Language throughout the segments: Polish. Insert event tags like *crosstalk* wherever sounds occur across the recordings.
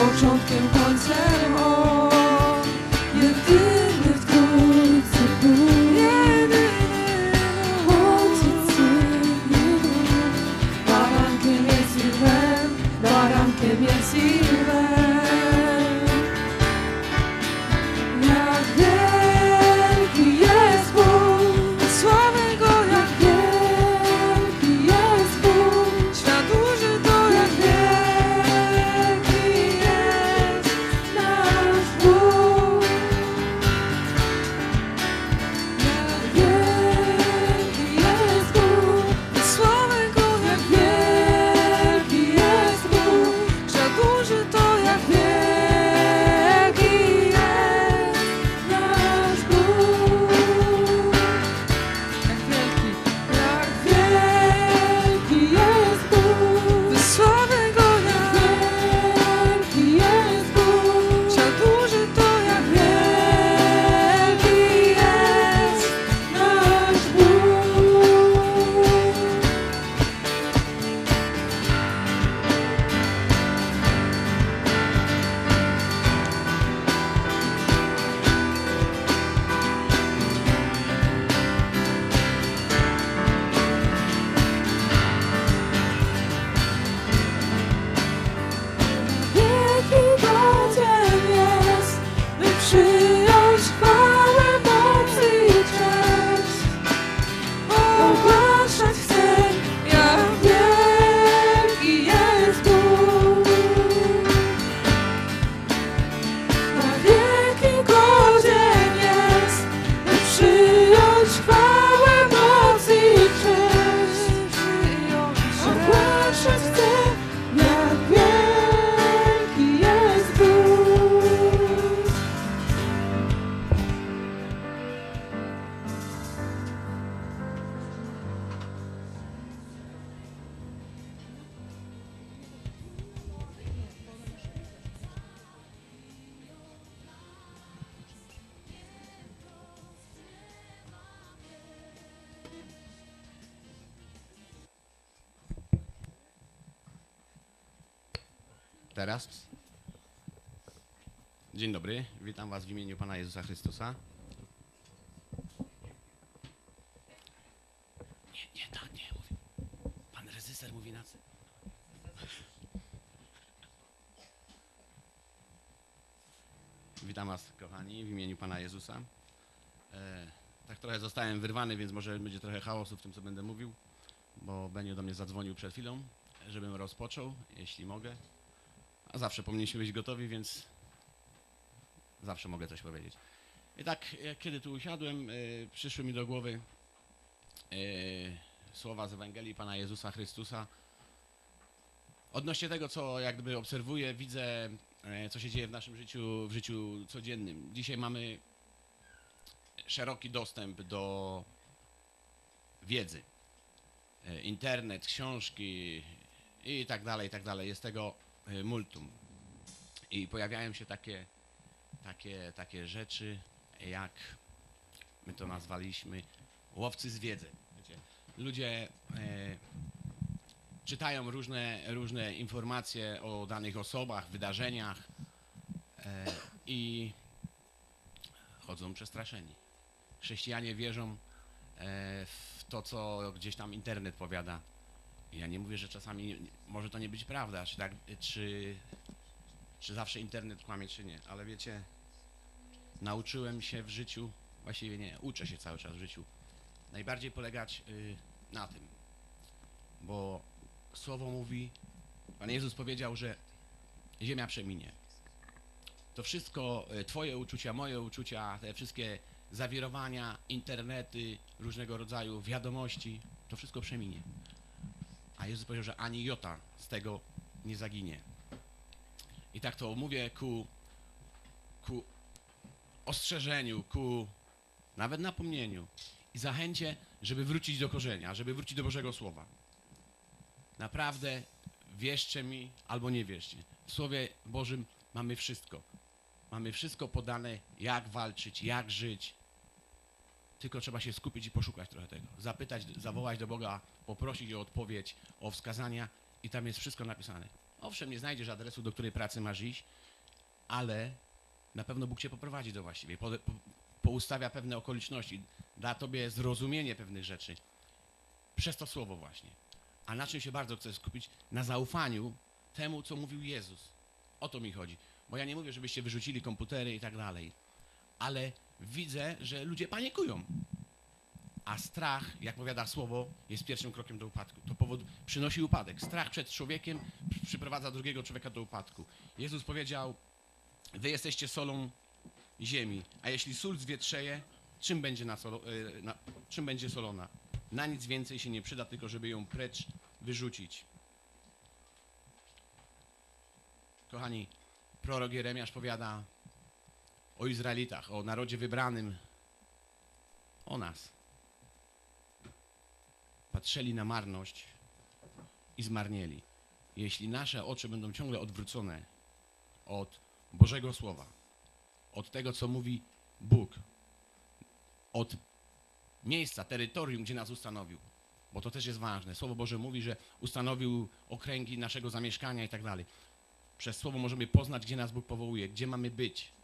Początkiem, końcem Teraz. Dzień dobry, witam Was w imieniu Pana Jezusa Chrystusa. Nie, nie, tak, nie, mówi. Pan reżyser mówi na co? Witam Was, kochani, w imieniu Pana Jezusa. E, tak trochę zostałem wyrwany, więc może będzie trochę chaosu w tym, co będę mówił, bo Benio do mnie zadzwonił przed chwilą, żebym rozpoczął, jeśli mogę. A zawsze powinniśmy być gotowi, więc zawsze mogę coś powiedzieć. I tak, jak kiedy tu usiadłem, y, przyszły mi do głowy y, słowa z Ewangelii Pana Jezusa Chrystusa. Odnośnie tego, co jak gdyby obserwuję, widzę, co się dzieje w naszym życiu, w życiu codziennym. Dzisiaj mamy szeroki dostęp do wiedzy. Internet, książki i tak dalej, i tak dalej. Jest tego multum. I pojawiają się takie, takie, takie rzeczy, jak my to nazwaliśmy łowcy z wiedzy. Ludzie e, czytają różne, różne informacje o danych osobach, wydarzeniach e, i chodzą przestraszeni. Chrześcijanie wierzą e, w to, co gdzieś tam internet powiada. Ja nie mówię, że czasami może to nie być prawda, czy, tak, czy, czy zawsze internet kłamie, czy nie, ale wiecie, nauczyłem się w życiu, właściwie nie, uczę się cały czas w życiu, najbardziej polegać y, na tym, bo Słowo mówi, Pan Jezus powiedział, że ziemia przeminie. To wszystko, y, twoje uczucia, moje uczucia, te wszystkie zawirowania, internety, różnego rodzaju wiadomości, to wszystko przeminie. A Jezus powiedział, że ani jota z tego nie zaginie. I tak to mówię ku, ku ostrzeżeniu, ku nawet napomnieniu i zachęcie, żeby wrócić do korzenia, żeby wrócić do Bożego Słowa. Naprawdę wierzcie mi albo nie wierzcie. W Słowie Bożym mamy wszystko. Mamy wszystko podane, jak walczyć, jak żyć. Tylko trzeba się skupić i poszukać trochę tego. Zapytać, zawołać do Boga, poprosić o odpowiedź, o wskazania i tam jest wszystko napisane. Owszem, nie znajdziesz adresu, do której pracy masz iść, ale na pewno Bóg cię poprowadzi do właściwej, po, po, poustawia pewne okoliczności, da tobie zrozumienie pewnych rzeczy. Przez to słowo właśnie. A na czym się bardzo chcę skupić? Na zaufaniu temu, co mówił Jezus. O to mi chodzi. Bo ja nie mówię, żebyście wyrzucili komputery i tak dalej. Ale widzę, że ludzie panikują. A strach, jak powiada słowo, jest pierwszym krokiem do upadku. To powód przynosi upadek. Strach przed człowiekiem przy- przyprowadza drugiego człowieka do upadku. Jezus powiedział: Wy jesteście solą ziemi, a jeśli sól zwietrzeje, czym będzie, na solo, y, na, czym będzie solona? Na nic więcej się nie przyda, tylko żeby ją precz wyrzucić. Kochani, prorok Jeremiasz powiada o Izraelitach, o narodzie wybranym, o nas. Patrzyli na marność i zmarnieli. Jeśli nasze oczy będą ciągle odwrócone od Bożego Słowa, od tego, co mówi Bóg, od miejsca, terytorium, gdzie nas ustanowił, bo to też jest ważne. Słowo Boże mówi, że ustanowił okręgi naszego zamieszkania i tak dalej. Przez Słowo możemy poznać, gdzie nas Bóg powołuje, gdzie mamy być.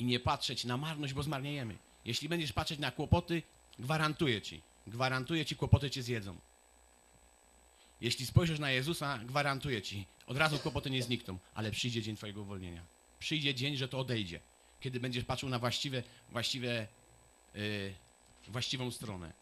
I nie patrzeć na marność, bo zmarniejemy. Jeśli będziesz patrzeć na kłopoty, gwarantuję ci, gwarantuję ci, kłopoty cię zjedzą. Jeśli spojrzysz na Jezusa, gwarantuję ci, od razu kłopoty nie znikną, ale przyjdzie dzień twojego uwolnienia. Przyjdzie dzień, że to odejdzie. Kiedy będziesz patrzył na właściwe, właściwe, yy, właściwą stronę.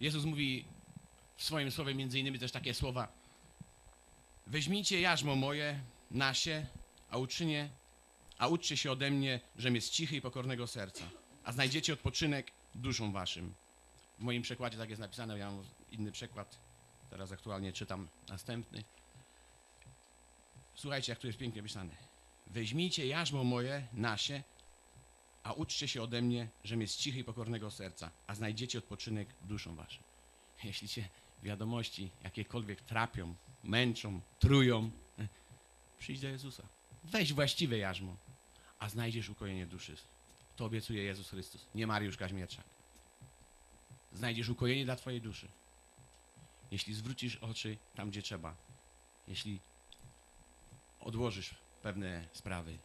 Jezus mówi w swoim słowie między innymi też takie słowa Weźmijcie jarzmo moje, nasie, a uczynię, a uczcie się ode mnie, żem jest cichy i pokornego serca, a znajdziecie odpoczynek duszom waszym. W moim przekładzie tak jest napisane, ja mam inny przekład, teraz aktualnie czytam następny. Słuchajcie, jak tu jest pięknie napisane. Weźmijcie jarzmo moje, nasie, a uczcie się ode mnie, żem jest cichy i pokornego serca, a znajdziecie odpoczynek duszom waszym. Jeśli cię wiadomości jakiekolwiek trapią, męczą, trują, przyjdź do Jezusa. Weź właściwe jarzmo, a znajdziesz ukojenie duszy. To obiecuje Jezus Chrystus, nie Mariusz Kaźmierczak. Znajdziesz ukojenie dla twojej duszy. Jeśli zwrócisz oczy tam, gdzie trzeba. Jeśli odłożysz pewne sprawy.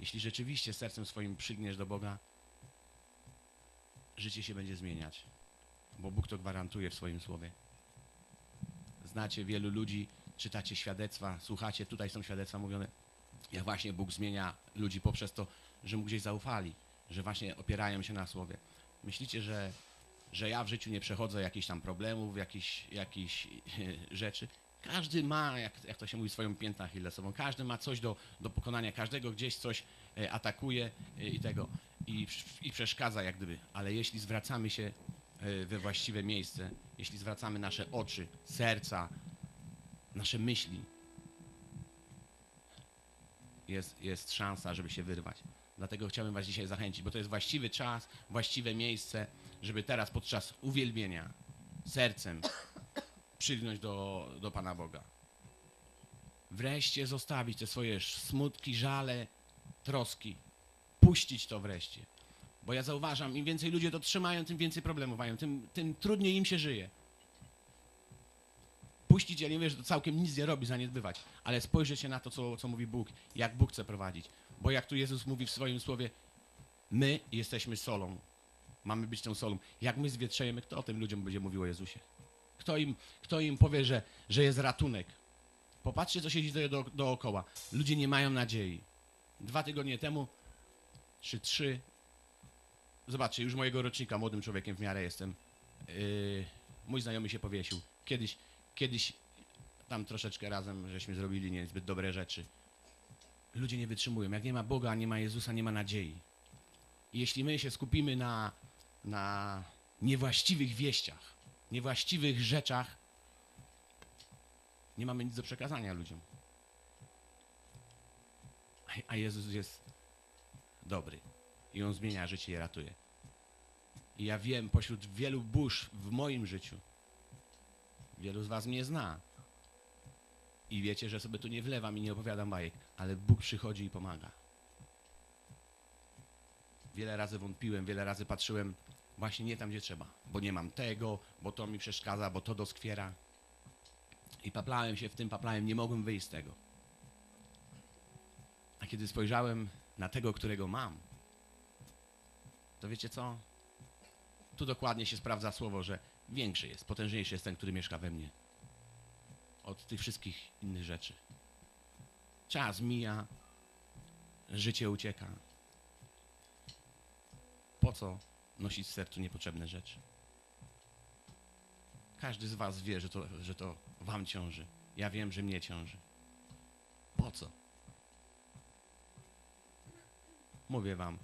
Jeśli rzeczywiście sercem swoim przygniesz do Boga, życie się będzie zmieniać. Bo Bóg to gwarantuje w swoim słowie. Znacie wielu ludzi, czytacie świadectwa, słuchacie, tutaj są świadectwa mówione, jak właśnie Bóg zmienia ludzi poprzez to, że mu gdzieś zaufali, że właśnie opierają się na słowie. Myślicie, że, że ja w życiu nie przechodzę jakichś tam problemów, jakichś, jakichś rzeczy? Każdy ma, jak, jak to się mówi, swoją piętę achillesową. Każdy ma coś do, do pokonania, każdego gdzieś coś e, atakuje e, i tego i, i przeszkadza jak gdyby. Ale jeśli zwracamy się e, we właściwe miejsce, jeśli zwracamy nasze oczy, serca, nasze myśli, jest, jest szansa, żeby się wyrwać. Dlatego chciałbym Was dzisiaj zachęcić, bo to jest właściwy czas, właściwe miejsce, żeby teraz podczas uwielbienia sercem przylgnąć do, do Pana Boga. Wreszcie zostawić te swoje smutki, żale, troski. Puścić to wreszcie. Bo ja zauważam, im więcej ludzie to trzymają, tym więcej problemów mają, tym, tym trudniej im się żyje. Puścić, ja nie mówię, że to całkiem nic nie robi, zaniedbywać, ale spojrzeć się na to, co, co mówi Bóg, jak Bóg chce prowadzić. Bo jak tu Jezus mówi w swoim słowie, my jesteśmy solą. Mamy być tą solą. Jak my zwietrzejemy, kto o tym ludziom będzie mówił o Jezusie? Kto im, kto im powie, że, że jest ratunek? Popatrzcie, co się dzieje do, dookoła. Ludzie nie mają nadziei. Dwa tygodnie temu, czy trzy, zobaczcie, już mojego rocznika, młodym człowiekiem w miarę jestem, yy, mój znajomy się powiesił. Kiedyś, kiedyś tam troszeczkę razem żeśmy zrobili niezbyt dobre rzeczy. Ludzie nie wytrzymują. Jak nie ma Boga, nie ma Jezusa, nie ma nadziei. I jeśli my się skupimy na, na niewłaściwych wieściach, niewłaściwych rzeczach, nie mamy nic do przekazania ludziom. A- Jezus jest dobry i On zmienia życie i ratuje. I ja wiem, pośród wielu burz w moim życiu, wielu z Was mnie zna. I wiecie, że sobie tu nie wlewam i nie opowiadam bajek, ale Bóg przychodzi i pomaga. Wiele razy wątpiłem, wiele razy patrzyłem właśnie nie tam, gdzie trzeba, bo nie mam tego, bo to mi przeszkadza, bo to doskwiera. I paplałem się w tym, paplałem, nie mogłem wyjść z tego. A kiedy spojrzałem na tego, którego mam, to wiecie co? Tu dokładnie się sprawdza słowo, że większy jest, potężniejszy jest ten, który mieszka we mnie. Od tych wszystkich innych rzeczy. Czas mija, życie ucieka. Po co nosić w sercu niepotrzebne rzeczy? Każdy z Was wie, że to, że to Wam ciąży. Ja wiem, że mnie ciąży. Po co? Mówię Wam,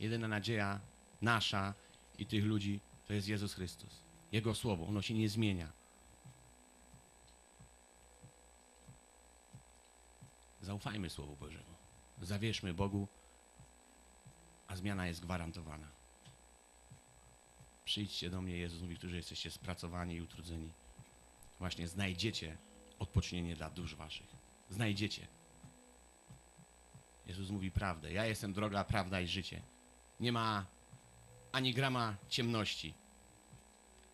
jedyna nadzieja nasza i tych ludzi to jest Jezus Chrystus. Jego słowo, ono się nie zmienia. Zaufajmy Słowu Bożemu. Zawierzmy Bogu, a zmiana jest gwarantowana. Przyjdźcie do mnie, Jezus mówi, którzy jesteście spracowani i utrudzeni. Właśnie znajdziecie odpocznienie dla dusz waszych. Znajdziecie. Jezus mówi prawdę. Ja jestem droga, prawda i życie. Nie ma ani grama ciemności,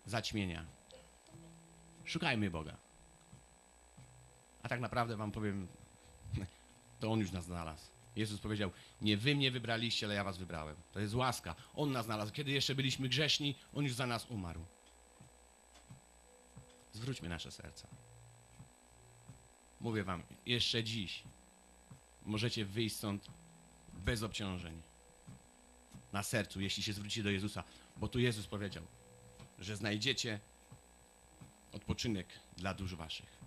zaćmienia. Szukajmy Boga. A tak naprawdę wam powiem, *laughs* to On już nas znalazł. Jezus powiedział, nie wy mnie wybraliście, ale ja was wybrałem. To jest łaska. On nas znalazł. Kiedy jeszcze byliśmy grzeszni, On już za nas umarł. Zwróćmy nasze serca. Mówię wam, jeszcze dziś możecie wyjść stąd bez obciążeń. Na sercu, jeśli się zwrócicie do Jezusa. Bo tu Jezus powiedział, że znajdziecie odpoczynek dla dusz waszych.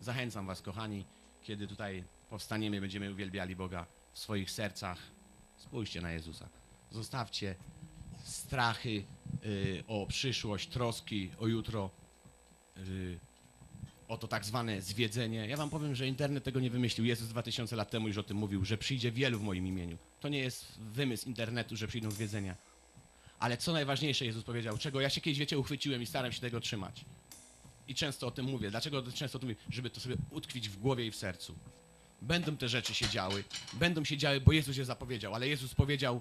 Zachęcam was, kochani, kiedy tutaj powstaniemy, będziemy uwielbiali Boga w swoich sercach. Spójrzcie na Jezusa. Zostawcie strachy y, o przyszłość, troski o jutro, y, o to tak zwane zwiedzenie. Ja wam powiem, że internet tego nie wymyślił. Jezus 2000 lat temu już o tym mówił, że przyjdzie wielu w moim imieniu. To nie jest wymysł internetu, że przyjdą zwiedzenia. Ale co najważniejsze, Jezus powiedział, czego ja się kiedyś, wiecie, uchwyciłem i staram się tego trzymać. I często o tym mówię. Dlaczego często o tym mówię? Żeby to sobie utkwić w głowie i w sercu. Będą te rzeczy się działy. Będą się działy, bo Jezus je zapowiedział. Ale Jezus powiedział,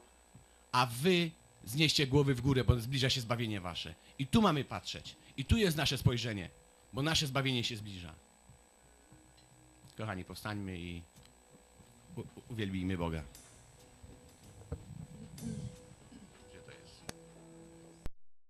a wy znieście głowy w górę, bo zbliża się zbawienie wasze. I tu mamy patrzeć. I tu jest nasze spojrzenie, bo nasze zbawienie się zbliża. Kochani, powstańmy i uwielbijmy Boga.